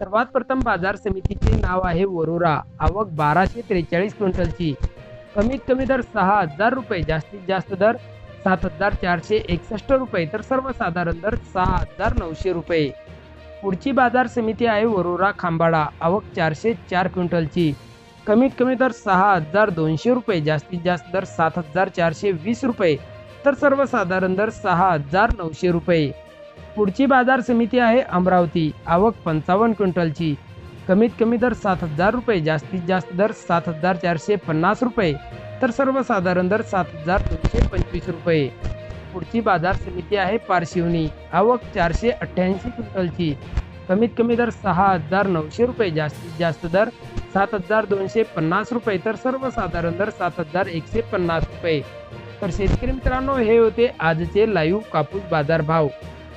सर्वात प्रथम बाजार समितीचे नाव आहे वरोरा. आवक बाराशे त्रेचाळीस क्विंटलची. कमीत कमी दर सहा हजार रुपये जास्तीत जास्त दर सात हजार चारशे एकसष्ट रुपये तर सर्वसाधारण दर सहा हजार नऊशे रुपये. पुढची बाजार समिती आहे वरोरा खांबाडा आवक चारशे चार क्विंटलची. कमीत कमी दर सहा हजार दोनशे रुपये जास्तीत जास्त दर सात हजार चारशे वीस रुपये तर सर्वसाधारण दर सहा हजार नऊशे रुपये. पुढची बाजार समिती आहे अमरावती. आवक पंचावन्न क्विंटलची. कमीत कमी दर सात हजार रुपये जास्तीत जास्त दर सात हजार चारशे पन्नास रुपये तर सर्वसाधारण दर सात हजार दोनशे पंचवीस रुपये. पुढची बाजार समिती आहे पारशिवनी. आवक चारशे अठ्ठ्याऐंशी क्विंटलची. कमीत कमी दर सहा हजार नऊशे रुपये जास्तीत जास्त दर सात हजार दोनशे पन्नास रुपये तर सर्वसाधारण दर सात हजार एकशे पन्नास रुपये. तर शेतकरी मित्रांनो हे होते आजचे लाईव्ह कापूस बाजार भाव.